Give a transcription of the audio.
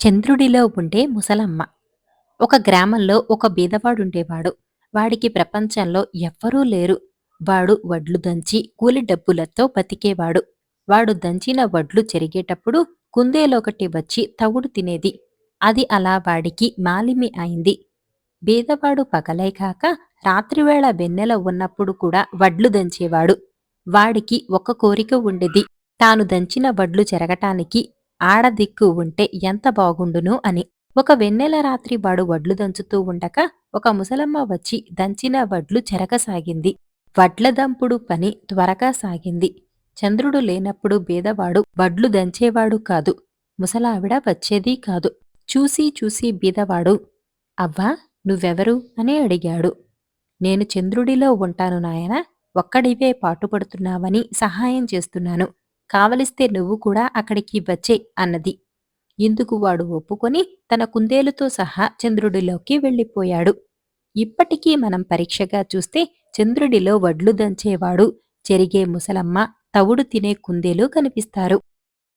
చంద్రుడిలో ఉండే ముసలమ్మ. ఒక గ్రామంలో ఒక బీదవాడుండేవాడు. వాడికి ప్రపంచంలో ఎవ్వరూ లేరు. వాడు వడ్లు దంచి కూలి డబ్బులతో బతికేవాడు. వాడు దంచిన వడ్లు చెరిగేటప్పుడు కుందేలొకటి వచ్చి తవుడు తినేది. అది అలా వాడికి మాలిమి అయింది. బీదవాడు పగలే కాక రాత్రివేళ వెన్నెల ఉన్నప్పుడు కూడా వడ్లు దంచేవాడు. వాడికి ఒక కోరిక ఉండేది. తాను దంచిన వడ్లు చెరగటానికి ఆడదిక్కు ఉంటే ఎంత బాగుండును అని. ఒక వెన్నెల రాత్రి వాడు వడ్లు దంచుతూ ఉండక ఒక ముసలమ్మ వచ్చి దంచిన వడ్లు చెరగసాగింది వడ్ల దంపుడు పని త్వరగా సాగింది. చంద్రుడు లేనప్పుడు బీదవాడు వడ్లు దంచేవాడు కాదు. ముసలావిడ వచ్చేదీ కాదు. చూసి చూసి బీదవాడు అవ్వా నువ్వెవరు? అని అడిగాడు. నేను చంద్రుడిలో ఉంటాను నాయన. ఒక్కడివే పాటుపడుతున్నావని సహాయం చేస్తున్నాను. కావలిస్తే నువ్వు కూడా అక్కడికి వచ్చే అన్నది. ఇందుకు వాడు ఒప్పుకొని తన కుందేలుతో సహా చంద్రుడిలోకి వెళ్ళిపోయాడు. ఇప్పటికీ మనం పరీక్షగా చూస్తే చంద్రుడిలో వడ్లు దంచేవాడు చెరిగే ముసలమ్మ తవుడు తినే కుందేలు కనిపిస్తారు.